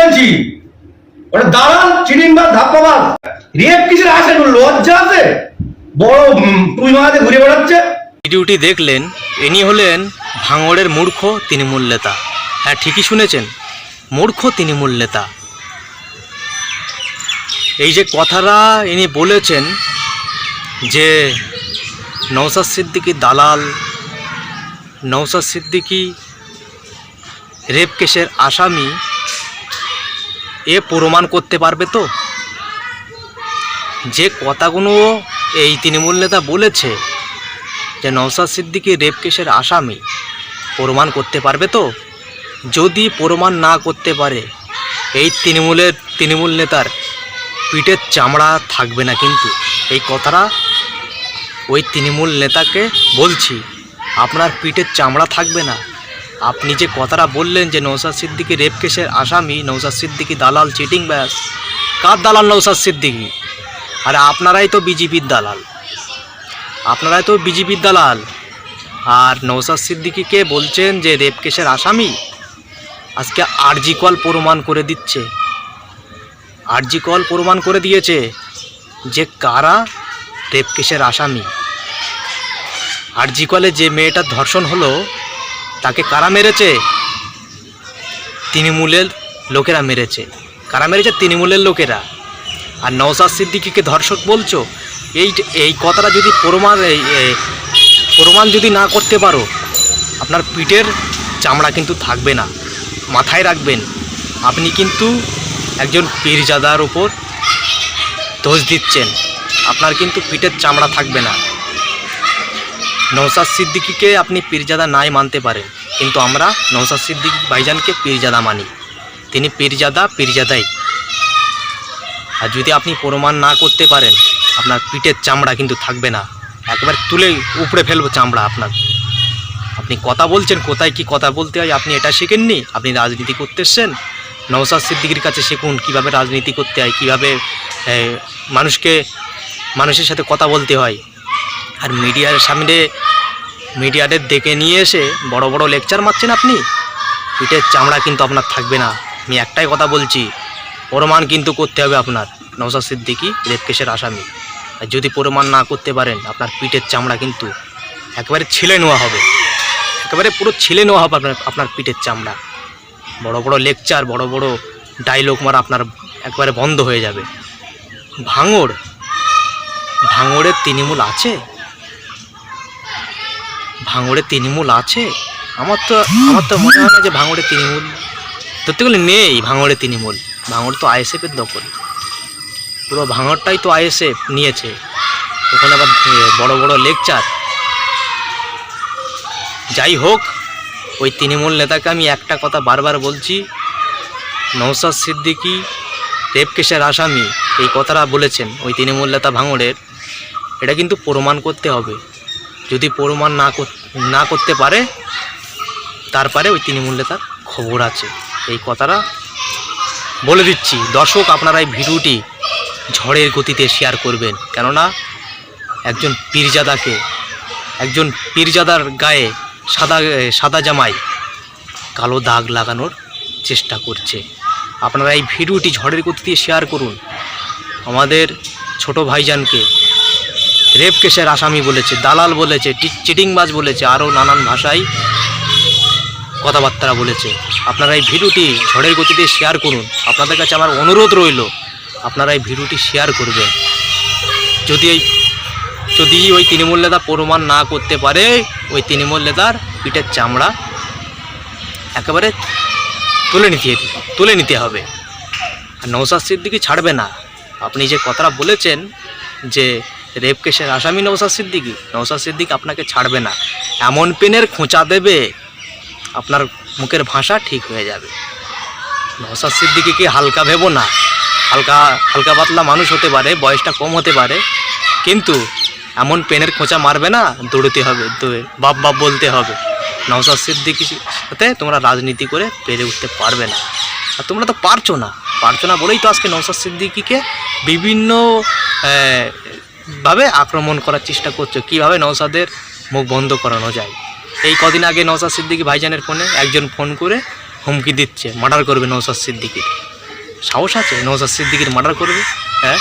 বলছি, ওটা দালাল রেপ কিসের লজ্জা আছে? বড় পুঁই মাগাতে ঘুরে বেড়াচ্ছে। ভিডিওটি দেখলেন, ইনি হলেন ভাঙড়ের মূর্খ তৃণমূল নেতা। হ্যাঁ ঠিকই শুনেছেন, মূর্খ তৃণমূল নেতা। এই যে কথাটা ইনি বলেছেন যে নৌসাদ সিদ্দিকি দালাল নৌসাদ সিদ্দিকি রেপ কেসের আসামি এ প্রমাণ করতে পারবে তো? যে কথাগুলো এই তৃণমূল নেতা বলেছে, যে নওসাদ সিদ্দিকি রেপ কেসের আসামি, প্রমাণ করতে পারবে তো? যদি প্রমাণ না করতে পারে, এই তৃণমূলের, তৃণমূল নেতার পিঠের চামড়া থাকবে না কিন্তু। এই কথাটা ওই তৃণমূল নেতাকে বলছি, আপনার পিঠের চামড়া থাকবে না। আপনি যে কথাটা বললেন যে নৌসাদ সিদ্দিকি রেপ কেসের আসামি নৌসাদ সিদ্দিকি দালাল চিটিং ব্যাস। কার দালাল নৌসাদ সিদ্দিকি? আরে আপনারাই তো বিজেপির দালাল। আপনারাই তো বিজেপির দালাল। আর নৌসাদ সিদ্দিকিকে বলছেন যে রেপ কেসের আসামি? আজকে আরজি কল প্রমাণ করে দিচ্ছে। আরজি কল প্রমাণ করে দিয়েছে যে কারা রেপ কেসের আসামি। আরজি কলে যে মেয়েটার ধর্ষণ হলো তাকে কারা মেরেছে? তৃণমূলের লোকেরা মেরেছে। কারা মেরেছে? তৃণমূলের লোকেরা। আর নওসাদ সিদ্দিকিকে ধর্ষক বলছো? এই এই কথাটা যদি প্রমাণ প্রমাণ যদি না করতে পারো, আপনার পিঠের চামড়া কিন্তু থাকবে না। মাথায় রাখবেন। আপনি কিন্তু একজন পীরজাদার ওপর দোষ দিচ্ছেন। আপনার কিন্তু পিঠের চামড়া থাকবে না। নৌসাদ সিদ্দিকিকে আপনি পীরজাদা নাই মানতে পারেন, কিন্তু আমরা নৌসাদ সিদ্দিক ভাইজানকে পীরজাদা মানি। তিনি পীরজাদা, পীরজাদাই। আর যদি আপনি প্রমাণ না করতে পারেন, আপনার পিঠের চামড়া কিন্তু থাকবে না। একবার তুলে উপড়ে ফেলব চামড়া আপনার। আপনি কথা বলছেন, কোথায় কি কথা বলতে হয়, আপনি এটা শেখেননি? আপনি রাজনীতি করতে এসছেন? নওসাদ সিদ্দিকির কাছে শিখুন, কীভাবে রাজনীতি করতে হয়, কীভাবে মানুষকে, মানুষের সাথে কথা বলতে হয়। আর মিডিয়ার সামনে মিডিয়াদের ডেকে নিয়ে এসে বড় বড় লেকচার মারছেন আপনি? পিঠের চামড়া কিন্তু আপনার থাকবে না। আমি একটাই কথা বলছি, প্রমাণ কিন্তু করতে হবে আপনার নওসাদ সিদ্দিকি রেপ কেসের আসামি। আর যদি প্রমাণ না করতে পারেন, আপনার পিঠের চামড়া কিন্তু একেবারে ছিলে নেওয়া হবে। একেবারে পুরো ছিলে নেওয়া হবে আপনার আপনার পিঠের চামড়া। বড় বড় লেকচার বড় বড় ডায়লগ মারা আপনার একবারে বন্ধ হয়ে যাবে। ভাঙড়? ভাঙড়ের তৃণমূল আছে? ভাঙড়ে তৃণমূল আছে? আমার তো আমার তো মনে হয় না যে ভাঙড়ে তৃণমূল। ধরতে গেলে নেই ভাঙড়ে তৃণমূল। ভাঙড় তো আইএসএফের দখল। পুরো ভাঙড়টাই তো আইএসএফ নিয়েছে। ওখানে আবার বড় বড় লেকচার। যাই হোক, ওই তৃণমূল নেতাকে আমি একটা কথা বারবার বলছি নৌসাদ সিদ্দিকি, রেপ কেসের আসামি, এই কথাটা বলেছেন ওই তৃণমূল নেতা ভাঙড়ের। এটা কিন্তু প্রমাণ করতে হবে। যদি প্রমাণ না না করতে পারে, তারপরে ওই তৃণমূল তার খবর আছে। এই কথাটা বলে দিচ্ছি। দর্শক, আপনারা এই ভিডিওটি ঝড়ের গতিতে শেয়ার করবেন। কেননা, একজন পীরজাদাকে, একজন পীরজাদার গায়ে সাদা সাদা জামাই কালো দাগ লাগানোর চেষ্টা করছে। আপনারা এই ভিডিওটি ঝড়ের গতিতে শেয়ার করুন। আমাদের ছোট ভাইজানকে রেপ কেসের আসামি বলেছে, দালাল বলেছে চিটিংবাজ বলেছে, আরও নানান ভাষায় কথাবার্তা বলেছে। আপনারা এই ভিডিওটি ঝড়ের গতিতে শেয়ার করুন। আপনাদের কাছে আমার অনুরোধ রইল, আপনারা এই ভিডিওটি শেয়ার করবেন। যদি এই যদি ওই তৃণমূল নেতা প্রমাণ না করতে পারে, ওই তৃণমূল নেতার পিঠের চামড়া একেবারে তুলে নিতে তুলে নিতে হবে। আর নৌসাদ সিদ্দিকি ছাড়বে না। আপনি যে কথাটা বলেছেন যে রেপ কেসের আসামি নৌসাদ সিদ্দিকি। নৌসাদ সিদ্দিক আপনাকে ছাড়বে না। এমন পেনের খোঁচা দেবে, আপনার মুখের ভাষা ঠিক হয়ে যাবে। নৌসাদ সিদ্দিকিকে হালকা ভেবো না। হালকা হালকা পাতলা মানুষ হতে পারে, বয়সটা কম হতে পারে। কিন্তু এমন পেনের খোঁচা মারবে না, দৌড়তে হবে দৌড়ে বাপ বাপ বলতে হবে। নওসাদ সিদ্দিকির সাথে তোমরা রাজনীতি করে পেরে উঠতে পারবে না। আর তোমরা তো পারছ না। পারছ না বলেই তো আজকে নওসাদ সিদ্দিকিকে বিভিন্ন ভাবে আক্রমণ করার চেষ্টা করছ? কীভাবে নওসাদের মুখ বন্ধ করানো যায়? এই কদিন আগে নওসাদ সিদ্দিকি ভাইজানের ফোনে একজন ফোন করে হুমকি দিচ্ছে, মার্ডার করবে নৌসাদ সিদ্দিকির সাহস আছে? নৌসাদ সিদ্দিকির মার্ডার করবে? হ্যাঁ?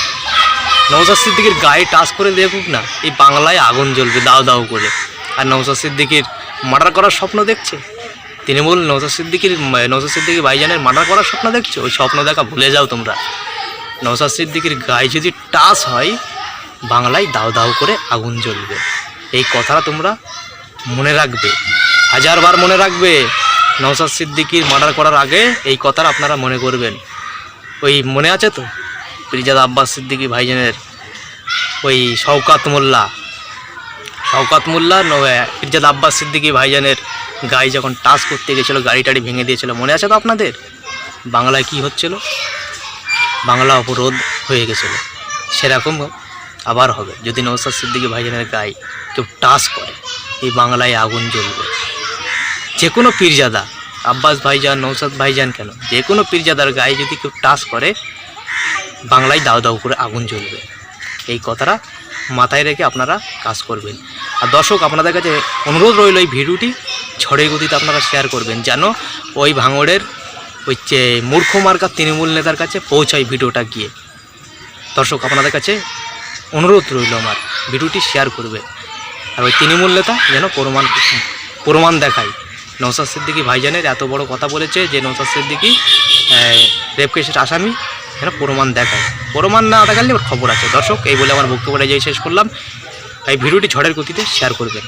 নৌসাদ সিদ্দিকির গায়ে টাচ করে দেখুক না, এই বাংলায় আগুন জ্বলবে দাও দাও করে। আর নৌসাদ সিদ্দিকির মার্ডার করার স্বপ্ন দেখছে? তৃণমূল নৌসাদ সিদ্দিকির নৌসাদ সিদ্দিকি ভাইজানের মার্ডার করার স্বপ্ন দেখছ? ওই স্বপ্ন দেখা ভুলে যাও তোমরা। নৌসাদ সিদ্দিকির গায়ে যদি টাচ হয় বাংলায় দাও দাও করে আগুন জ্বলবে। এই কথাটা তোমরা মনে রাখবে। হাজারবার মনে রাখবে। নৌসাদ সিদ্দিকির মার্ডার করার আগে এই কথাটা আপনারা মনে করবেন। ওই মনে আছে তো? পিরজাদ আব্বাস সিদ্দিকি ভাইজানের ওই শওকাত মোল্লা। শওকাত মোল্লা পিরজাদ আব্বাস সিদ্দিকি ভাইজানের গায়ে যখন টাচ করতে গেছিল, গাড়ি টাড়ি ভেঙে দিয়েছিল, মনে আছে তো আপনাদের? বাংলায় কি হচ্ছিল? বাংলা অবরোধ হয়ে গেছিল। সেরকম আবার হবে। যদি নৌসাদ সিদ্দিকি ভাইজানের গায়ে কেউ টাচ করে, এই বাংলায় আগুন জ্বলবে। যে কোনো পীরজাদা, আব্বাস ভাইজান নৌসাদ ভাইজান কেন যে কোনো পীরজাদার গায়ে যদি কেউ টাচ করে, বাংলায় দাও দাও করে আগুন জ্বলবে। এই কথাটা মাথায় রেখে আপনারা কাজ করবেন। আর দর্শক, আপনাদের কাছে অনুরোধ রইল এই ভিডিওটি ঝড়ে গতিতে আপনারা শেয়ার করবেন, যেন ওই ভাঙড়ের ওই যে মূর্খ মার্কা তৃণমূল নেতার কাছে পৌঁছায় ভিডিওটা গিয়ে। দর্শক, আপনাদের কাছে অনুরোধ রইল আমার, ভিডিওটি শেয়ার করবে। আর ওই তৃণমূল নেতা যেন প্রমাণ প্রমাণ দেখায়। নৌসাদ সিদ্দিকি ভাইজানের এত বড় কথা বলেছে যে নৌসাদ সিদ্দিকি রেপ কেসের আসামি, যেন প্রমাণ দেখায়। প্রমাণ না দেখালে খবর আছে। দর্শক, এই বলে আমার বক্তব্যটা যে শেষ করলাম। তাই ভিডিওটি ঝড়ের গতিতে শেয়ার করবেন।